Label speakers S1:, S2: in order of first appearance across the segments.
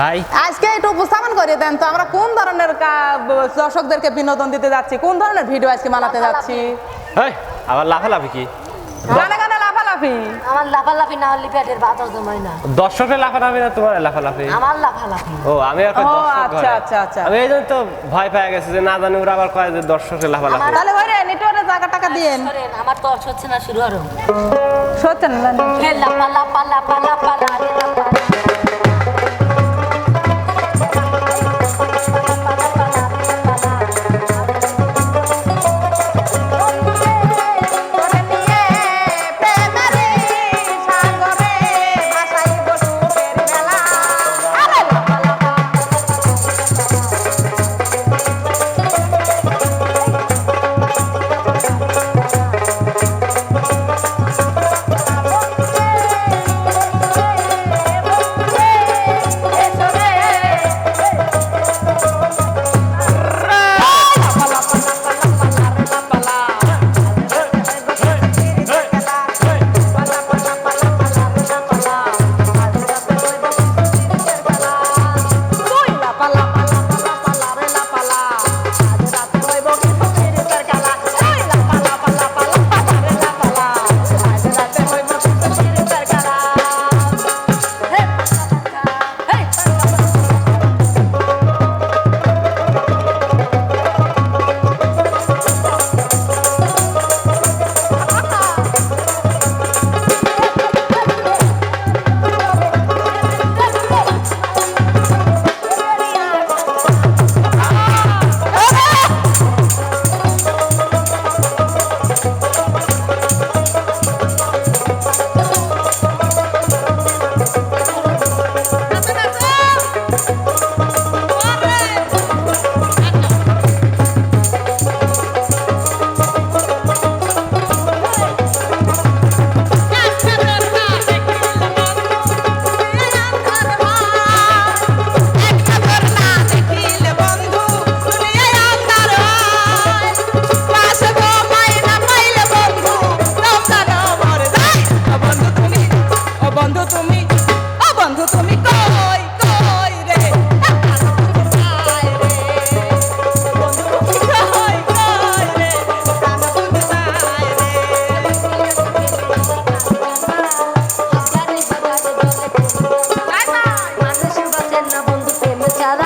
S1: ভাই।
S2: আজকে একটু উপস্থাপন করে দেন তো আমরা কোন ধরনের দর্শকদেরকে বিনোদন দিতে যাচ্ছি? কোন ধরনের ভিডিও আজকে বানাতে যাচ্ছি?
S1: এই আবার লাফালাফি কি?
S2: গানে গানে লাফালাফি।
S3: আমার লাফালাফি না হলে পেটের বাতাস না।
S1: দর্শকের লাফালাফি না তোমার লাফালাফি?
S3: আমার লাফালাফি।
S1: ও আমি
S2: ও,
S1: দর্শক
S2: আচ্ছা, আচ্ছা, আচ্ছা।
S1: আমি এই জন্য তো ভয় পেয়ে গেছি যে না জানি ওরা আবার কয় যে দর্শকের লাফালাফি।
S2: তাহলে ওই রে নেটওয়ার্কের জায়গা টাকা দিয়েন।
S3: আমার তো অর্থ হচ্ছে না শুরু আরও লাপা লাপা Cada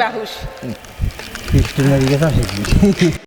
S3: বেহুশ।